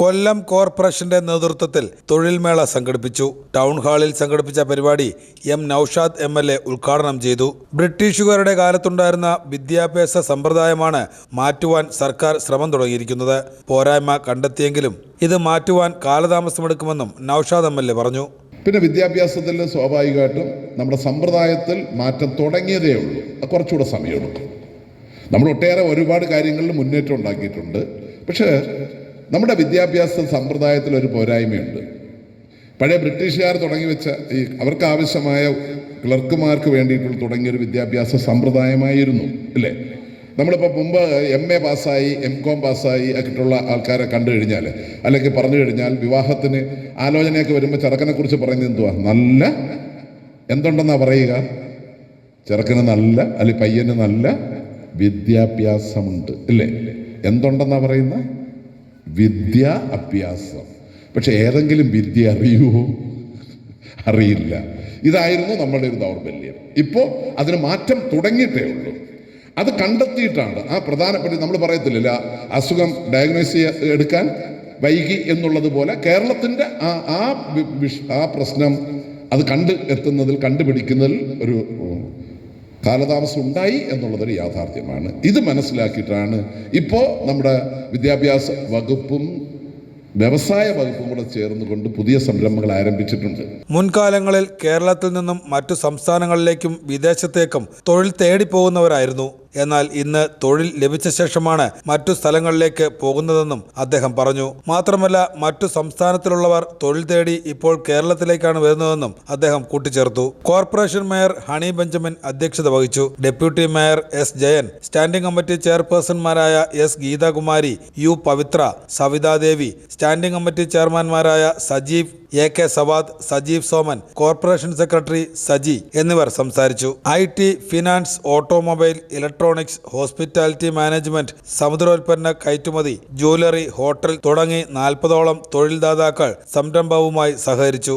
കൊല്ലം കോർപ്പറേഷന്റെ നേതൃത്വത്തിൽ തൊഴിൽമേള സംഘടിപ്പിച്ചു. ടൗൺ ഹാളിൽ സംഘടിപ്പിച്ച പരിപാടി M Noushad M L A ഉദ്ഘാടനം ചെയ്തു. ബ്രിട്ടീഷുകാരുടെ കാലത്തുണ്ടായിരുന്ന വിദ്യാഭ്യാസ സമ്പ്രദായമാണ് മാറ്റുവാൻ സർക്കാർ ശ്രമം തുടങ്ങിയിരിക്കുന്നത്. പോരായ്മ കണ്ടെത്തിയെങ്കിലും ഇത് മാറ്റുവാൻ കാലതാമസമെടുക്കുമെന്നും നൌഷാദ് എം എൽ എ പറഞ്ഞു. പിന്നെ വിദ്യാഭ്യാസത്തിൽ സ്വാഭാവികമായിട്ടും നമ്മുടെ സമ്പ്രദായത്തിൽ മാറ്റം തുടങ്ങിയതേ ഉള്ളൂ. കുറച്ചുകൂടെ സമയമെടുക്കും. നമ്മൾ ഒട്ടേറെ ഒരുപാട് കാര്യങ്ങളിൽ മുന്നേറ്റം ഉണ്ടാക്കിയിട്ടുണ്ട്. പക്ഷേ നമ്മുടെ വിദ്യാഭ്യാസ സമ്പ്രദായത്തിൽ ഒരു പോരായ്മയുണ്ട്. പഴയ ബ്രിട്ടീഷുകാർ തുടങ്ങി വെച്ച ഈ അവർക്ക് ആവശ്യമായ ക്ലർക്കുമാർക്ക് വേണ്ടിയിട്ടുള്ള തുടങ്ങിയൊരു വിദ്യാഭ്യാസ സമ്പ്രദായമായിരുന്നു അല്ലേ? നമ്മളിപ്പോൾ മുമ്പ് എം എ പാസ്സായി എം കോം പാസ്സായി ഒക്കെയുള്ള ആൾക്കാരെ കണ്ടു കഴിഞ്ഞാൽ അല്ലെങ്കിൽ പറഞ്ഞു കഴിഞ്ഞാൽ വിവാഹത്തിന് ആലോചനയൊക്കെ വരുമ്പോൾ ചെറുക്കനെക്കുറിച്ച് പറയുന്നത് എന്തുവാ? നല്ല? എന്തുണ്ടെന്നാ പറയുക? ചെറുക്കന് നല്ല അല്ലെങ്കിൽ പയ്യന് നല്ല വിദ്യാഭ്യാസമുണ്ട് അല്ലേ? എന്തുണ്ടെന്നാ പറയുന്ന? വിദ്യ അഭ്യാസം. പക്ഷെ ഏതെങ്കിലും വിദ്യ അറിയുമോ? അറിയില്ല. ഇതായിരുന്നു നമ്മളുടെ ഒരു ദൗർബല്യം. ഇപ്പോൾ അതിന് മാറ്റം തുടങ്ങിയിട്ടേ ഉള്ളൂ. അത് കണ്ടെത്തിയിട്ടാണ് ആ പ്രധാനപ്പെട്ട നമ്മൾ പറയത്തില്ല അസുഖം ഡയഗ്നോസ് ചെയ്യ എടുക്കാൻ വൈകി എന്നുള്ളത് പോലെ കേരളത്തിന്റെ ആ ആ പ്രശ്നം അത് കണ്ട് എത്തുന്നതിൽ കണ്ടുപിടിക്കുന്നതിൽ ഒരു കാലതാമസം ഉണ്ടായി എന്നുള്ളതൊരു യാഥാർത്ഥ്യമാണ്. ഇത് മനസ്സിലാക്കിയിട്ടാണ് ഇപ്പോൾ നമ്മുടെ വിദ്യാഭ്യാസ വകുപ്പും വ്യവസായ വകുപ്പും കൂടെ ചേർന്നുകൊണ്ട് പുതിയ സംരംഭങ്ങൾ ആരംഭിച്ചിട്ടുണ്ട്. മുൻകാലങ്ങളിൽ കേരളത്തിൽ നിന്നും മറ്റു സംസ്ഥാനങ്ങളിലേക്കും വിദേശത്തേക്കും തൊഴിൽ തേടി പോകുന്നവരായിരുന്നു എന്നാൽ ഇന്ന് തൊഴിൽ ലഭിച്ച ശേഷമാണ് മറ്റു സ്ഥലങ്ങളിലേക്ക് പോകുന്നതെന്നും അദ്ദേഹം പറഞ്ഞു. മാത്രമല്ല മറ്റു സംസ്ഥാനത്തിലുള്ളവർ തൊഴിൽ തേടി ഇപ്പോൾ കേരളത്തിലേക്കാണ് വരുന്നതെന്നും അദ്ദേഹം കൂട്ടിച്ചേർത്തു. കോർപ്പറേഷൻ മേയർ ഹണി ബെഞ്ചമിൻ അധ്യക്ഷത വഹിച്ചു. Deputy mayor S Jayan standing committee ചെയർപേഴ്സൺമാരായ S Geethakumari U Pavithra Savithadevi standing committee ചെയർമാൻമാരായ Sajeev A K Savad Sajeev Soman corporation secretary Saji എന്നിവർ സംസാരിച്ചു. I T finance automobile electronics hospitality management സമുദ്രോൽപ്പന്ന കയറ്റുമതി jewellery hotel തുടങ്ങി നാൽപ്പതോളം തൊഴിൽദാതാക്കൾ സംരംഭവുമായി സഹകരിച്ചു.